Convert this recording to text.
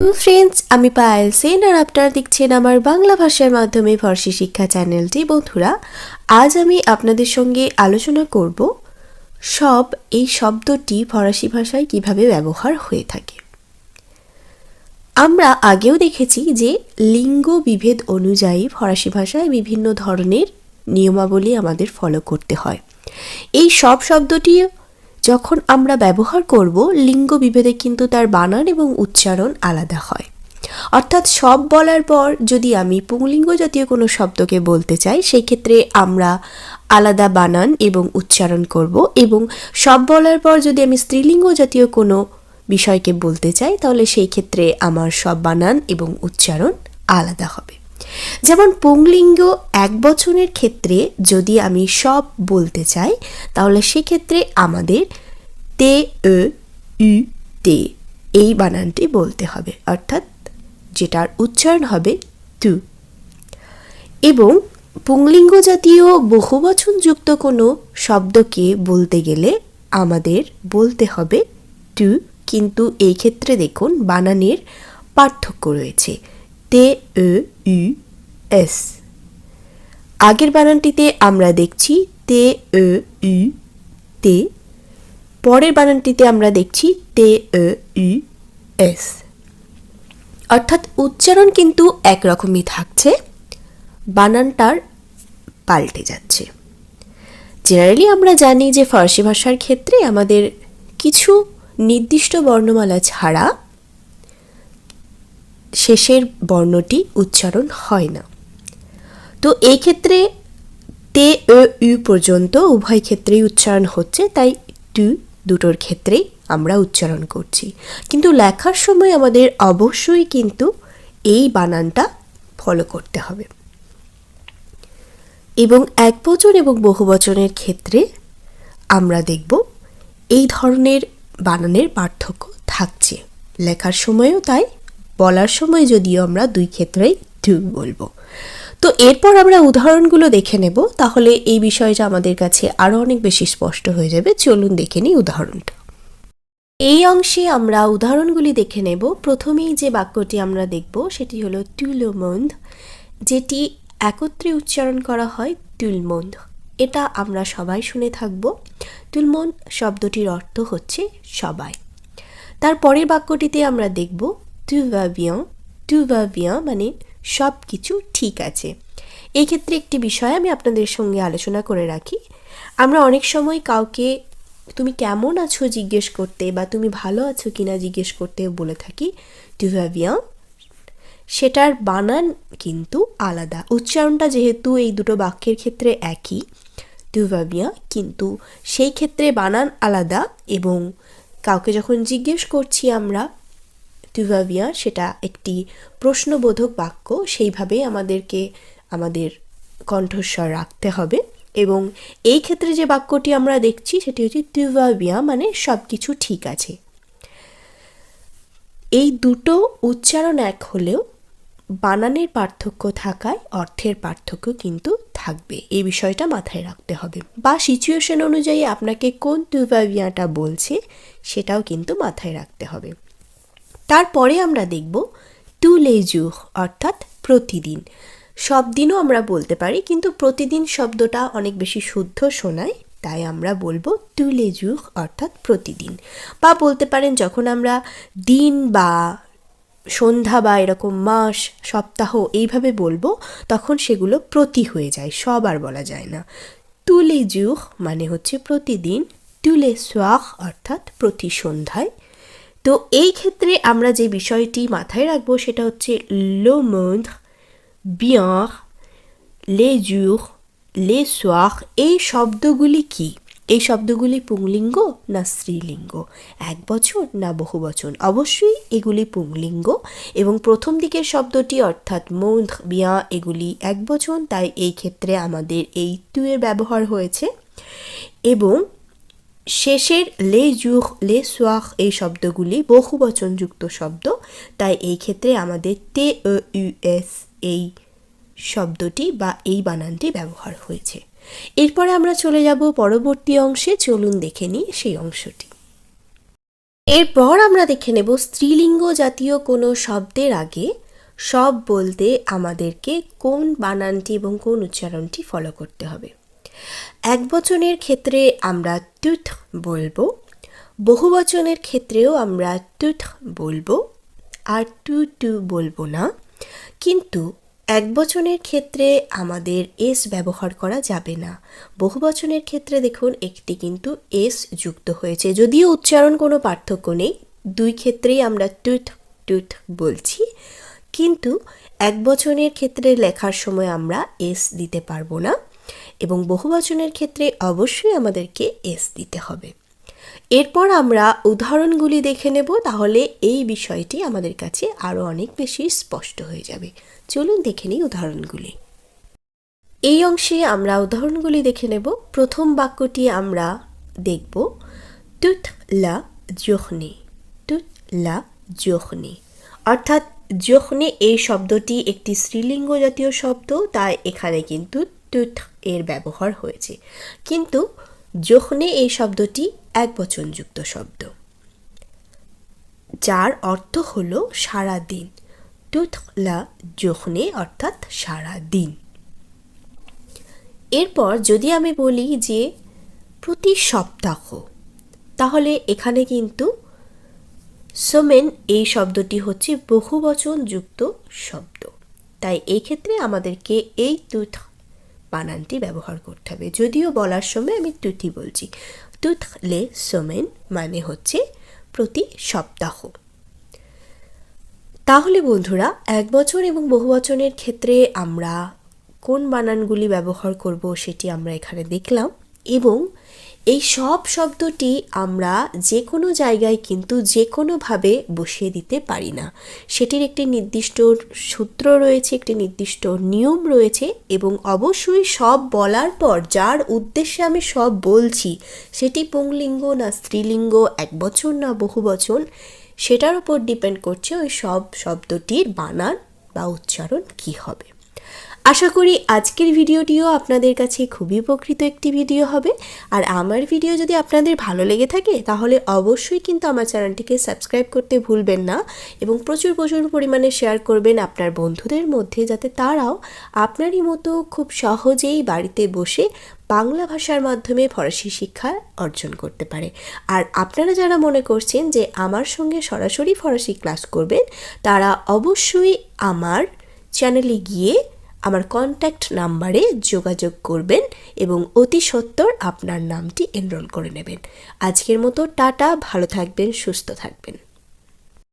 Friends আমি পায়েল সেন আর আপনারা দেখছেন আমার বাংলা ভাষার মাধ্যমে ফর্সি শিক্ষা চ্যানেলটি। বন্ধুরা, আজ আমি আপনাদের সঙ্গে আলোচনা করব সব, এই শব্দটি ফরাসি ভাষায় কীভাবে ব্যবহার হয়ে থাকে। আমরা আগেও দেখেছি যে লিঙ্গ বিভেদ অনুযায়ী ফরাসি ভাষায় বিভিন্ন ধরনের নিয়মাবলী আমাদের ফলো করতে হয়। এই সব শব্দটি যখন আমরা ব্যবহার করব, লিঙ্গ বিভেদে কিন্তু তার বানান এবং উচ্চারণ আলাদা হয়। অর্থাৎ সব বলার পর যদি আমি পুংলিঙ্গ জাতীয় কোনো শব্দকে বলতে চাই সেই ক্ষেত্রে আমরা আলাদা বানান এবং উচ্চারণ করব এবং সব বলার পর যদি আমি স্ত্রীলিঙ্গ জাতীয় কোনো বিষয়কে বলতে চাই, তাহলে সেই ক্ষেত্রে আমার সব বানান এবং উচ্চারণ আলাদা হবে। যেমন পুংলিঙ্গ এক বচনের ক্ষেত্রে যদি আমি সব বলতে চাই, তাহলে সেক্ষেত্রে আমাদের তে ö ই, তে এই বানানটি বলতে হবে। অর্থাৎ যেটার উচ্চারণ হবে তু। এবং পুংলিঙ্গ জাতীয় বহুবচনযুক্ত কোনো শব্দকে বলতে গেলে আমাদের বলতে হবে টু কিন্তু এই ক্ষেত্রে দেখুন, বানানের পার্থক্য রয়েছে। তে ö উ এস আগের বানানটিতে আমরা দেখছি তে এ ই তে পরের বানানটিতে আমরা দেখছি তে এ ই এস অর্থাৎ উচ্চারণ কিন্তু একরকমই থাকছে। বানানটার পাল্টে যাচ্ছে। জেনারেলি আমরা জানি যে ফরাসি ভাষার ক্ষেত্রে আমাদের কিছু নির্দিষ্ট বর্ণমালা ছাড়া শেষের বর্ণটি উচ্চারণ হয় না। তো এই ক্ষেত্রে তে ইউ পর্যন্ত উভয় ক্ষেত্রেই উচ্চারণ হচ্ছে, তাই টু দুটোর ক্ষেত্রেই আমরা উচ্চারণ করছি। কিন্তু লেখার সময় আমাদের অবশ্যই কিন্তু এই বানানটা ফলো করতে হবে। এবং এক বচন এবং বহু বচনের ক্ষেত্রে আমরা দেখব এই ধরনের বানানের পার্থক্য থাকছে। লেখার সময়ও তাই, বলার সময় যদিও আমরা দুই ক্ষেত্রেই টু বলব। তো এরপর আমরা উদাহরণগুলো দেখে নেব, তাহলে এই বিষয়টা আমাদের কাছে আরও অনেক বেশি স্পষ্ট হয়ে যাবে। চলুন দেখে নিই উদাহরণটা। এই অংশে আমরা উদাহরণগুলি দেখে নেব। প্রথমেই যে বাক্যটি আমরা দেখব, সেটি হলো টুলমন্দ, যেটি একত্রে উচ্চারণ করা হয় টুলমন্দ। এটা আমরা সবাই শুনে থাকব। টুলমন্দ শব্দটির অর্থ হচ্ছে সবাই। তার পরের বাক্যটিতে আমরা দেখব টু va টু মানে সব কিছু ঠিক আছে। এই ক্ষেত্রে একটি বিষয় আমি আপনাদের সঙ্গে আলোচনা করে রাখি। আমরা অনেক সময় কাউকে, তুমি কেমন আছো? জিজ্ঞেস করতে বা, তুমি ভালো আছো কিনা? জিজ্ঞেস করতে বলে থাকি টু va bien সেটার বানান কিন্তু আলাদা। উচ্চারণটা যেহেতু এই দুটো বাক্যের ক্ষেত্রে একই টু va bien কিন্তু সেই ক্ষেত্রে বানান আলাদা এবং কাউকে যখন জিজ্ঞেস করছি আমরা টুভাবিয়া সেটা একটি প্রশ্নবোধক বাক্য, সেইভাবে আমাদেরকে আমাদের কণ্ঠস্বর রাখতে হবে। এবং এই ক্ষেত্রে যে বাক্যটি আমরা দেখছি, সেটি হচ্ছে টুভাবিয়া মানে সব কিছু ঠিক আছে। এই দুটো উচ্চারণ এক হলেও বানানের পার্থক্য থাকায় অর্থের পার্থক্য কিন্তু থাকবে। এই বিষয়টা মাথায় রাখতে হবে। বা সিচুয়েশন অনুযায়ী আপনাকে কোন টুভাবিয়াটা বলছে, সেটাও কিন্তু মাথায় রাখতে হবে। তারপরে আমরা দেখব টু লেজুহ অর্থাৎ প্রতিদিন। সব দিনও আমরা বলতে পারি, কিন্তু প্রতিদিন শব্দটা অনেক বেশি শুদ্ধ শোনায়, তাই আমরা বলব টু লেজুহ অর্থাৎ প্রতিদিন। বা বলতে পারেন, যখন আমরা দিন বা সন্ধ্যা বা এরকম মাস, সপ্তাহ এইভাবে বলব, তখন সেগুলো প্রতি হয়ে যায়, সব আর বলা যায় না। তুলে জুহ মানে হচ্ছে প্রতিদিন তুলে সোয়াহ অর্থাৎ প্রতি সন্ধ্যায়। তো এই ক্ষেত্রে আমরা যে বিষয়টি মাথায় রাখব সেটা হচ্ছে লো মন্দ বিয়ার লে জুর লে সোয়ার এই শব্দগুলি কি? এই শব্দগুলি পুংলিঙ্গ না স্ত্রীলিঙ্গ? এক বছর না বহু বচন? অবশ্যই এগুলি পুংলিঙ্গ এবং প্রথম দিকের শব্দটি অর্থাৎ মৌধ বিয়া এগুলি এক বচন, তাই এই ক্ষেত্রে আমাদের এই তুয়ের ব্যবহার হয়েছে এবং শেষের লে জুহ লে সোয়াহ এই শব্দগুলি বহু বচনযুক্ত শব্দ। তাই এই ক্ষেত্রে আমাদের তে ইউ এস এই শব্দটি বা এই বানানটি ব্যবহার হয়েছে। এরপরে আমরা চলে যাব পরবর্তী অংশে। চলুন দেখে নিই সেই অংশটি। এরপর আমরা দেখে নেব স্ত্রীলিঙ্গ জাতীয় কোনো শব্দের আগে সব বলতে আমাদেরকে কোন বানানটি এবং কোন উচ্চারণটি ফলো করতে হবে। এক বচনের ক্ষেত্রে আমরা টুথ বলব বহুবচনের ক্ষেত্রেও আমরা টুথ বলব, আর টু টু বলব না। কিন্তু এক বচনের ক্ষেত্রে আমাদের এস ব্যবহার করা যাবে না। বহু বচনের ক্ষেত্রে দেখুন, একটি কিন্তু এস যুক্ত হয়েছে। যদিও উচ্চারণ কোনো পার্থক্য নেই, দুই ক্ষেত্রেই আমরা টুট টুট বলছি। কিন্তু এক বচনের ক্ষেত্রে লেখার সময় আমরা এস দিতে পারব না। এবং বহু বচনের ক্ষেত্রে অবশ্যই আমাদেরকে এস দিতে হবে। এরপর আমরা উদাহরণগুলি দেখে নেব, তাহলে এই বিষয়টি আমাদের কাছে আরও অনেক বেশি স্পষ্ট হয়ে যাবে। চলুন দেখে নিই উদাহরণগুলি। এই অংশে আমরা উদাহরণগুলি দেখে নেব। প্রথম বাক্যটি আমরা দেখব টুট লা জোহনি টুট লা জোহনি অর্থাৎ জোহনে এই শব্দটি একটি স্ত্রীলিঙ্গ জাতীয় শব্দ, তাই এখানে কিন্তু টুট এর ব্যবহার হয়েছে। কিন্তু জোহনে এই শব্দটি এক বচনযুক্ত শব্দ। যার অর্থ হল সারা দিন টুথলা জোহনে অর্থাৎ সারা দিন এরপর যদি আমি বলি যে প্রতি সপ্তাহ, তাহলে এখানে কিন্তু সোমেন এই শব্দটি হচ্ছে বহুবচন যুক্ত শব্দ। তাই এই ক্ষেত্রে আমাদেরকে এই টুথ বানানটি ব্যবহার করতে হবে। যদিও বলার সময় আমি তুতি বলছি। তুত লে সোমেন মানে হচ্ছে প্রতি সপ্তাহ। তাহলে বন্ধুরা, এক বছর এবং বহু বচনের ক্ষেত্রে আমরা কোন বানানগুলি ব্যবহার করব সেটি আমরা এখানে দেখলাম এবং এই সব শব্দটি আমরা যে কোনো জায়গায় কিন্তু যে কোনোভাবে বসিয়ে দিতে পারি না। সেটির একটি নির্দিষ্ট সূত্র রয়েছে, একটি নির্দিষ্ট নিয়ম রয়েছে এবং অবশ্যই সব বলার পর যার উদ্দেশ্যে আমি সব বলছি, সেটি পুংলিঙ্গ না স্ত্রীলিঙ্গ, এক বছর না বহু বছর, সেটার উপর ডিপেন্ড করছে ওই সব শব্দটির বানান বা উচ্চারণ কী হবে। আশা করি আজকের ভিডিওটিও আপনাদের কাছে খুবই উপকৃত একটি ভিডিও হবে। আর আমার ভিডিও যদি আপনাদের ভালো লেগে থাকে, তাহলে অবশ্যই কিন্তু আমার চ্যানেলটিকে সাবস্ক্রাইব করতে ভুলবেন না এবং প্রচুর প্রচুর পরিমাণে শেয়ার করবেন আপনার বন্ধুদের মধ্যে, যাতে তারাও আপনারই মতো খুব সহজেই বাড়িতে বসে বাংলা ভাষার মাধ্যমে ফরাসি শিক্ষা অর্জন করতে পারে। আর আপনারা যারা মনে করছেন যে আমার সঙ্গে সরাসরি ফরাসি ক্লাস করবেন, তারা অবশ্যই আমার চ্যানেলে গিয়ে আমার কন্ট্যাক্ট নাম্বারে যোগাযোগ করবেন এবং অতি সত্বর আপনার নামটি এনরোল করে নেবেন। আজকের মতো টাটা, ভালো থাকবেন, সুস্থ থাকবেন।